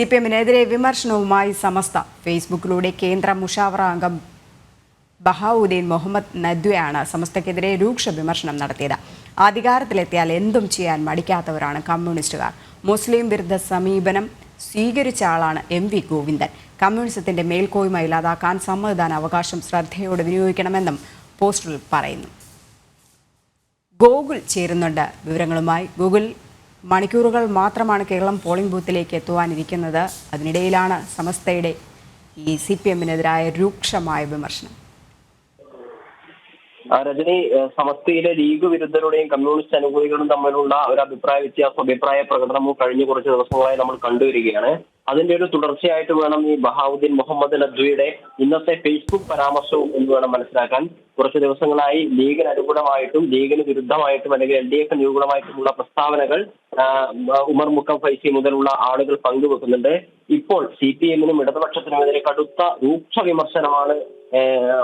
C P എമ്മിനെതിരെ വിമർശനവുമായി സമസ്ത. ഫേസ്ബുക്കിലൂടെ കേന്ദ്ര മുഷാവറ അംഗം ബഹാവുദ്ദീൻ മുഹമ്മദ് നദ്വയാണ് സമസ്തക്കെതിരെ രൂക്ഷ വിമർശനം നടത്തിയത്. അധികാരത്തിലെത്തിയാൽ എന്തും ചെയ്യാൻ മടിക്കാത്തവരാണ് കമ്മ്യൂണിസ്റ്റുകാർ. മുസ്ലിം വിരുദ്ധ സമീപനം സ്വീകരിച്ച ആളാണ് എം വി ഗോവിന്ദൻ. കമ്മ്യൂണിസത്തിന്റെ മേൽക്കോയ്മ ഇല്ലാതാക്കാൻ സമ്മതിദാന അവകാശം ശ്രദ്ധയോടെ വിനിയോഗിക്കണമെന്നും പോസ്റ്ററിൽ പറയുന്നു. ഗൂഗിൾ ചേരുന്നുണ്ട് വിവരങ്ങളുമായി. ഗൂഗിൾ മണിക്കൂറുകൾ മാത്രമാണ് കേരളം പോളിംഗ് ബൂത്തിലേക്ക് എത്തുവാനിരിക്കുന്നത്. അതിനിടയിലാണ് സമസ്തയുടെ ഈ സി പി എമ്മിനെതിരായ രൂക്ഷമായ വിമർശനം. രജനി സമസ്തയിലെ ലീഗ് വിരുദ്ധരുടെയും കമ്മ്യൂണിസ്റ്റ് അനുകൂലികളും തമ്മിലുള്ള ഒരു അഭിപ്രായ വ്യത്യാസം അഭിപ്രായ പ്രകടനവും കഴിഞ്ഞ കുറച്ച് ദിവസങ്ങളായി നമ്മൾ കണ്ടുവരികയാണ്. അതിന്റെ ഒരു തുടർച്ചയായിട്ട് വേണം ഈ ബഹാവുദ്ദീൻ മുഹമ്മദ് നദ്വിയുടെ ഇന്നത്തെ ഫേസ്ബുക്ക് പരാമർശവും എന്ന് വേണം മനസ്സിലാക്കാൻ. കുറച്ച് ദിവസങ്ങളായി ലീഗിന് അനുകൂലമായിട്ടും ലീഗിന് വിരുദ്ധമായിട്ടും അല്ലെങ്കിൽ എൽ ഡി എഫ് അനുകൂലമായിട്ടുമുള്ള പ്രസ്താവനകൾ ഉമർ മുക്കം ഫൈസി മുതലുള്ള ആളുകൾ പങ്കുവെക്കുന്നുണ്ട്. ഇപ്പോൾ സി പി എമ്മിനും ഇടതുപക്ഷത്തിനുമെതിരെ കടുത്ത രൂക്ഷ വിമർശനമാണ്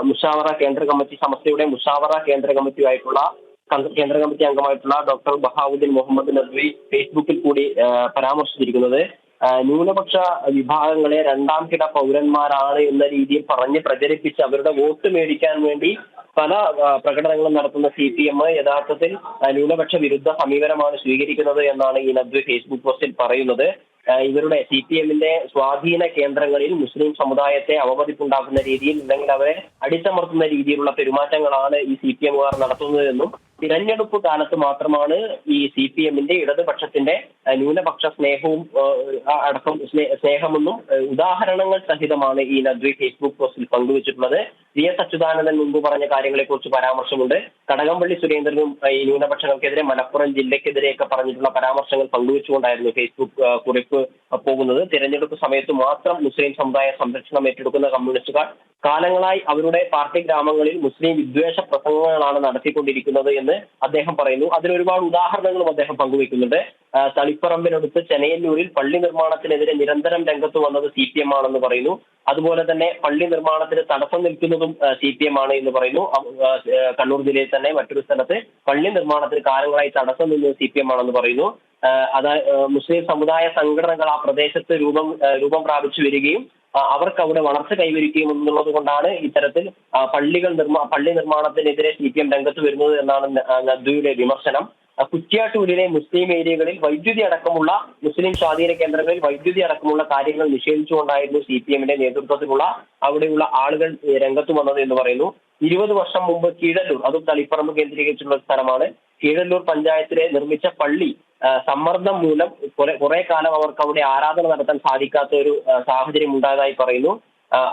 മുഷാവറ കേന്ദ്ര കമ്മിറ്റി സമസ്തയുടെ മുഷാവറ കേന്ദ്ര കമ്മിറ്റിയായിട്ടുള്ള കം- കേന്ദ്ര കമ്മിറ്റി അംഗമായിട്ടുള്ള ഡോക്ടർ ബഹാവുദ്ദീൻ മുഹമ്മദ് നദ്വി ഫേസ്ബുക്കിൽ കൂടി പരാമർശിച്ചിരിക്കുന്നത്. ന്യൂനപക്ഷ വിഭാഗങ്ങളെ രണ്ടാം കിട പൗരന്മാരാണ് എന്ന രീതിയിൽ പറഞ്ഞ് പ്രചരിപ്പിച്ച് അവരുടെ വോട്ട് മേടിക്കാൻ വേണ്ടി പല പ്രകടനങ്ങളും നടത്തുന്ന സി പി എം യഥാർത്ഥത്തിൽ ന്യൂനപക്ഷ വിരുദ്ധ സമീപനമാണ് സ്വീകരിക്കുന്നത് എന്നാണ് ഈ നദ്വി ഫേസ്ബുക്ക് പോസ്റ്റിൽ പറയുന്നത്. ഇവരുടെ സി പി എമ്മിന്റെ സ്വാധീന കേന്ദ്രങ്ങളിൽ മുസ്ലിം സമുദായത്തെ അവമതിപ്പുണ്ടാക്കുന്ന രീതിയിൽ അല്ലെങ്കിൽ അവരെ അടിച്ചമർത്തുന്ന രീതിയിലുള്ള പെരുമാറ്റങ്ങളാണ് ഈ സി പി എമ്മുകാർ നടത്തുന്നതെന്നും തിരഞ്ഞെടുപ്പ് കാലത്ത് മാത്രമാണ് ഈ സി പി എമ്മിന്റെ ഇടതുപക്ഷത്തിന്റെ ന്യൂനപക്ഷ സ്നേഹവും അടക്കം സ്നേ- സ്നേഹമെന്നും ഉദാഹരണങ്ങൾ സഹിതമാണ് ഈ നദ്വി ഫേസ്ബുക്ക് പോസ്റ്റിൽ പങ്കുവച്ചിട്ടുള്ളത്. വി എസ് അച്യുതാനന്ദൻ മുമ്പ് പറഞ്ഞ കാര്യങ്ങളെക്കുറിച്ച് പരാമർശമുണ്ട്. കടകംപള്ളി സുരേന്ദ്രനും ഈ ന്യൂനപക്ഷങ്ങൾക്കെതിരെ മലപ്പുറം ജില്ലയ്ക്കെതിരെയൊക്കെ പറഞ്ഞിട്ടുള്ള പരാമർശങ്ങൾ പങ്കുവച്ചുകൊണ്ടായിരുന്നു ഫേസ്ബുക്ക് കുറിപ്പ് പോകുന്നത്. തിരഞ്ഞെടുപ്പ് സമയത്ത് മാത്രം മുസ്ലിം സമുദായ സംരക്ഷണം ഏറ്റെടുക്കുന്ന കമ്മ്യൂണിസ്റ്റുകാർ കാലങ്ങളായി അവരുടെ പാർട്ടി ഗ്രാമങ്ങളിൽ മുസ്ലിം വിദ്വേഷ പ്രസംഗങ്ങളാണ് നടത്തിക്കൊണ്ടിരിക്കുന്നത് എന്ന് അദ്ദേഹം പറയുന്നു. അതിന് ഒരുപാട് ഉദാഹരണങ്ങളും അദ്ദേഹം പങ്കുവെക്കുന്നുണ്ട് തളിപ്പറമ്പിനടുത്ത് ചെനയന്നൂരിൽ പള്ളി നിർമ്മാണത്തിനെതിരെ നിരന്തരം രംഗത്ത് വന്നത് സി പി എം ആണെന്ന് പറയുന്നു. അതുപോലെ തന്നെ പള്ളി നിർമ്മാണത്തിന് തടസ്സം നിൽക്കുന്നതും സി പി എം ആണ് എന്ന് പറയുന്നു. കണ്ണൂർ ജില്ലയിൽ തന്നെ മറ്റൊരു സ്ഥലത്ത് പള്ളി നിർമ്മാണത്തിന് കാലങ്ങളായി തടസ്സം നിന്നത് സി പി എം ആണെന്ന് പറയുന്നു. അതായത് മുസ്ലിം സമുദായ സംഘടനകൾ ആ പ്രദേശത്ത് രൂപം രൂപം പ്രാപിച്ചു വരികയും അവർക്ക് അവിടെ വളർച്ച കൈവരിക്കുകയും എന്നുള്ളത് കൊണ്ടാണ് ഇത്തരത്തിൽ പള്ളികൾ നിർമ്മാ പള്ളി നിർമ്മാണത്തിനെതിരെ സി പി എം രംഗത്ത് വരുന്നത് എന്നാണ് നദ്ദുവിന്റെ വിമർശനം. കുറ്റ്യാട്ടൂരിലെ മുസ്ലിം ഏരിയകളിൽ വൈദ്യുതി അടക്കമുള്ള മുസ്ലിം സ്വാധീന കേന്ദ്രങ്ങളിൽ വൈദ്യുതി അടക്കമുള്ള കാര്യങ്ങൾ നിഷേധിച്ചുകൊണ്ടായിരുന്നു സി പി എമ്മിന്റെ നേതൃത്വത്തിലുള്ള അവിടെയുള്ള ആളുകൾ രംഗത്ത് വന്നത് എന്ന് പറയുന്നു. ഇരുപത് വർഷം മുമ്പ് കീഴല്ലൂർ അതും തളിപ്പറമ്പ് കേന്ദ്രീകരിച്ചുള്ള സ്ഥലമാണ്. കീഴല്ലൂർ പഞ്ചായത്തിലെ നിർമ്മിച്ച പള്ളി സമ്മർദ്ദം മൂലം കുറെ കുറെ കാലം അവർക്ക് അവിടെ ആരാധന നടത്താൻ സാധിക്കാത്ത ഒരു സാഹചര്യം ഉണ്ടായതായി പറയുന്നു.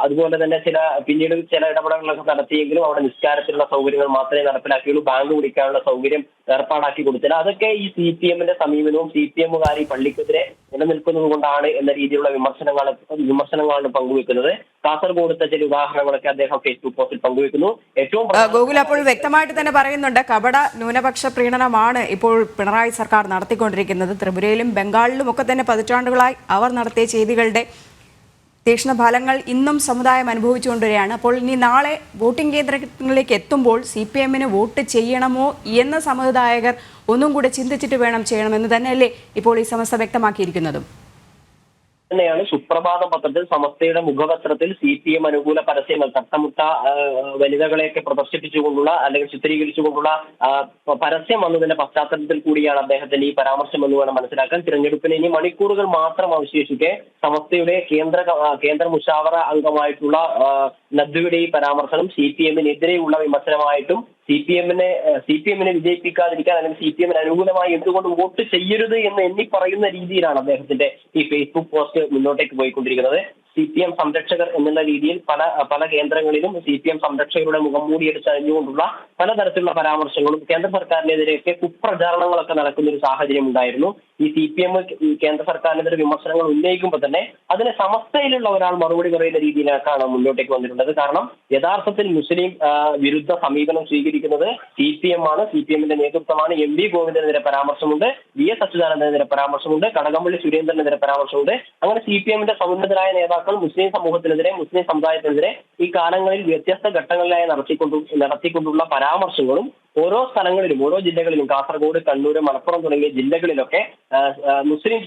അതുപോലെ തന്നെ ചില പിന്നീട് ചില ഇടപെടലുകളൊക്കെ നടത്തിയെങ്കിലും അവിടെ നിസ്കാരത്തിനുള്ള സൗകര്യങ്ങൾ മാത്രമേ നടപ്പിലാക്കിയുള്ളൂ. ബാങ്ക് കുടിക്കാനുള്ള സൗകര്യം ഏർപ്പാടാക്കി കൊടുത്തില്ല. അതൊക്കെ ഈ സി പി എമ്മിന്റെ സമീപനവും സി പി എമ്മുകാർ ഈ പള്ളിക്കെതിരെ നിലനിൽക്കുന്നത് കൊണ്ടാണ് എന്ന രീതിയിലുള്ള വിമർശനങ്ങളാണ് വിമർശനങ്ങളാണ് പങ്കുവെക്കുന്നത്. കാസർഗോഡത്തെ ചില ഉദാഹരണങ്ങളൊക്കെ അദ്ദേഹം ഫേസ്ബുക്ക് പോസ്റ്റിൽ പങ്കുവെക്കുന്നു. ഏറ്റവും ഗോകുൽ അപ്പോൾ വ്യക്തമായിട്ട് തന്നെ പറയുന്നുണ്ട് കപട ന്യൂനപക്ഷ പ്രീണനമാണ് ഇപ്പോൾ പിണറായി സർക്കാർ നടത്തിക്കൊണ്ടിരിക്കുന്നത്. ത്രിപുരയിലും ബംഗാളിലും ഒക്കെ തന്നെ പതിറ്റാണ്ടുകളായി അവർ നടത്തിയ ചെയ്തികളുടെ തീക്ഷ്ണ ഫലങ്ങൾ ഇന്നും സമുദായം അനുഭവിച്ചുകൊണ്ടുവരികയാണ്. അപ്പോൾ ഇനി നാളെ വോട്ടിംഗ് കേന്ദ്രങ്ങളിലേക്ക് എത്തുമ്പോൾ സി പി എമ്മിന് വോട്ട് ചെയ്യണമോ എന്ന സമുദായകർ ഒന്നും കൂടെ ചിന്തിച്ചിട്ട് വേണം ചെയ്യണമെന്ന് തന്നെയല്ലേ ഇപ്പോൾ ഈ സമസ്ത വ്യക്തമാക്കിയിരിക്കുന്നതും. തന്നെയാണ് സുപ്രഭാതം പത്രത്തിൽ സമസ്തയുടെ മുഖപത്രത്തിൽ സി പി എം അനുകൂല പരസ്യങ്ങൾ തട്ടമുട്ട വനിതകളെയൊക്കെ പ്രദർശിപ്പിച്ചുകൊണ്ടുള്ള അല്ലെങ്കിൽ ചിത്രീകരിച്ചുകൊണ്ടുള്ള പരസ്യം വന്നതിന്റെ പശ്ചാത്തലത്തിൽ കൂടിയാണ് അദ്ദേഹത്തിന്റെ ഈ പരാമർശം എന്ന് വേണം മനസ്സിലാക്കാൻ. തിരഞ്ഞെടുപ്പിന് ഇനി മണിക്കൂറുകൾ മാത്രം അവശേഷിക്കെ സമസ്തയുടെ കേന്ദ്ര കേന്ദ്ര മുഷാവറ അംഗമായിട്ടുള്ള നദ്ദുവിന്റെ ഈ പരാമർശനം സി പി എമ്മിനെതിരെയുള്ള വിമർശനമായിട്ടും സി പി എമ്മിനെ സി പി എമ്മിനെ വിജയിപ്പിക്കാതിരിക്കാൻ അല്ലെങ്കിൽ സി പി എമ്മിന് അനുകൂലമായി എന്തുകൊണ്ട് വോട്ട് ചെയ്യരുത് എന്ന് എണ്ണി പറയുന്ന രീതിയിലാണ് അദ്ദേഹത്തിന്റെ ഈ ഫേസ്ബുക്ക് പോസ്റ്റ് മുന്നോട്ടേക്ക് പോയിക്കൊണ്ടിരിക്കുന്നത്. സി പി എം സംരക്ഷകർ എന്നുള്ള രീതിയിൽ പല പല കേന്ദ്രങ്ങളിലും സി പി എം സംരക്ഷകരുടെ മുഖം മൂടിയെടുത്ത് അറിഞ്ഞുകൊണ്ടുള്ള പലതരത്തിലുള്ള പരാമർശങ്ങളും കേന്ദ്ര സർക്കാരിനെതിരെയൊക്കെ കുപ്രചാരണങ്ങളൊക്കെ നടക്കുന്ന ഒരു സാഹചര്യം ഉണ്ടായിരുന്നു. ഈ സി പി എം കേന്ദ്ര സർക്കാരിനെതിരെ വിമർശനങ്ങൾ ഉന്നയിക്കുമ്പോൾ തന്നെ അതിന് സമസ്തയിലുള്ള ഒരാൾ മറുപടി പറയുന്ന രീതിയിലേക്കാണ് മുന്നോട്ടേക്ക് വന്നിട്ടുള്ളത്. കാരണം യഥാർത്ഥത്തിൽ മുസ്ലിം വിരുദ്ധ സമീപനം സ്വീകരിക്കുന്നത് സി പി എം ആണ്. സി പി എമ്മിന്റെ നേതൃത്വമാണ് എം വി ഗോവിന്ദനെതിരെ പരാമർശമുണ്ട്. വി എസ് അച്യുതാനന്ദനെതിരെ പരാമർശമുണ്ട്. കടകംപള്ളി സുരേന്ദ്രനെതിരെ പരാമർശമുണ്ട്. അങ്ങനെ സി പി എമ്മിന്റെ സമുന്നതരായ നേതാക്കൾ മുസ്ലിം സമൂഹത്തിനെതിരെ മുസ്ലിം സമുദായത്തിനെതിരെ ഈ കാലങ്ങളിൽ വ്യത്യസ്ത ഘട്ടങ്ങളിലായി നടത്തിക്കൊണ്ടു നടത്തിക്കൊണ്ടുള്ള പരാമർശങ്ങളും ഓരോ സ്ഥലങ്ങളിലും ഓരോ ജില്ലകളിലും കാസർഗോഡ് കണ്ണൂർ മലപ്പുറം തുടങ്ങിയ ജില്ലകളിലൊക്കെ മുസ്ലിം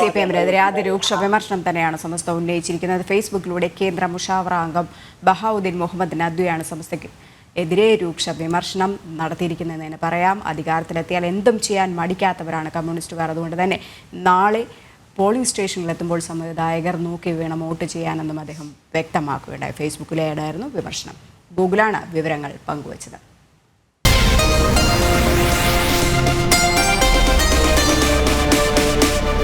സി പി എമ്മിനെതിരെ അതിരൂക്ഷ വിമർശനം തന്നെയാണ് സമസ്ത ഉന്നയിച്ചിരിക്കുന്നത്. ഫേസ്ബുക്കിലൂടെ കേന്ദ്ര മുഷാവറ അംഗം ബഹാവുദ്ദീൻ മുഹമ്മദ് നദ്വയാണ് സമസ്തയ്ക്ക് എതിരെ രൂക്ഷ വിമർശനം നടത്തിയിരിക്കുന്നതെന്ന് തന്നെ പറയാം. അധികാരത്തിലെത്തിയാൽ എന്തും ചെയ്യാൻ മടിക്കാത്തവരാണ് കമ്മ്യൂണിസ്റ്റുകാർ. അതുകൊണ്ട് തന്നെ നാളെ പോളിംഗ് സ്റ്റേഷനിലെത്തുമ്പോൾ സമുദായകർ നോക്കി വേണം വോട്ട് ചെയ്യാനെന്നും അദ്ദേഹം വ്യക്തമാക്കുകയുണ്ടായി. ഫേസ്ബുക്കിലേടായിരുന്നു വിമർശനം. ഗൂഗിളാണ് വിവരങ്ങൾ പങ്കുവച്ചത്.